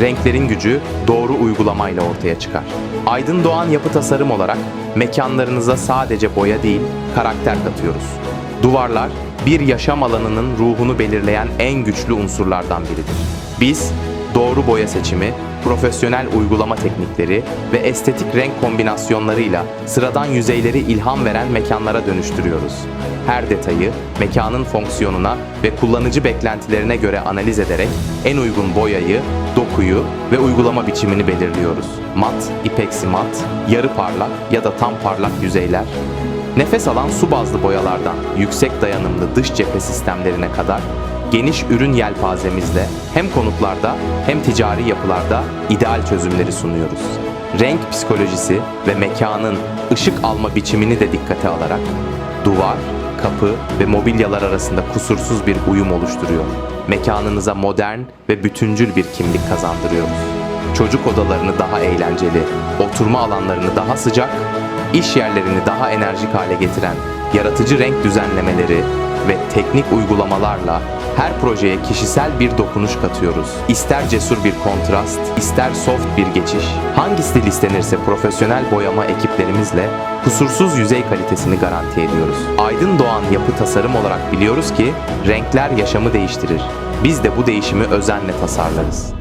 renklerin gücü doğru uygulamayla ortaya çıkar. Aydın Doğan yapı tasarım olarak mekanlarınıza sadece boya değil, karakter katıyoruz. Duvarlar, bir yaşam alanının ruhunu belirleyen en güçlü unsurlardan biridir. Biz, doğru boya seçimi, profesyonel uygulama teknikleri ve estetik renk kombinasyonlarıyla sıradan yüzeyleri ilham veren mekanlara dönüştürüyoruz. Her detayı mekanın fonksiyonuna ve kullanıcı beklentilerine göre analiz ederek en uygun boyayı, dokuyu ve uygulama biçimini belirliyoruz. Mat, ipeksi mat, yarı parlak ya da tam parlak yüzeyler, Nefes alan su bazlı boyalardan yüksek dayanımlı dış cephe sistemlerine kadar geniş ürün yelpazemizle hem konutlarda hem ticari yapılarda ideal çözümleri sunuyoruz. Renk psikolojisi ve mekanın ışık alma biçimini de dikkate alarak duvar, kapı ve mobilyalar arasında kusursuz bir uyum oluşturuyor. Mekanınıza modern ve bütüncül bir kimlik kazandırıyoruz. Çocuk odalarını daha eğlenceli, oturma alanlarını daha sıcak iş yerlerini daha enerjik hale getiren yaratıcı renk düzenlemeleri ve teknik uygulamalarla her projeye kişisel bir dokunuş katıyoruz. İster cesur bir kontrast, ister soft bir geçiş, hangi stil istenirse profesyonel boyama ekiplerimizle kusursuz yüzey kalitesini garanti ediyoruz. Aydın Doğan yapı tasarım olarak biliyoruz ki renkler yaşamı değiştirir. Biz de bu değişimi özenle tasarlarız.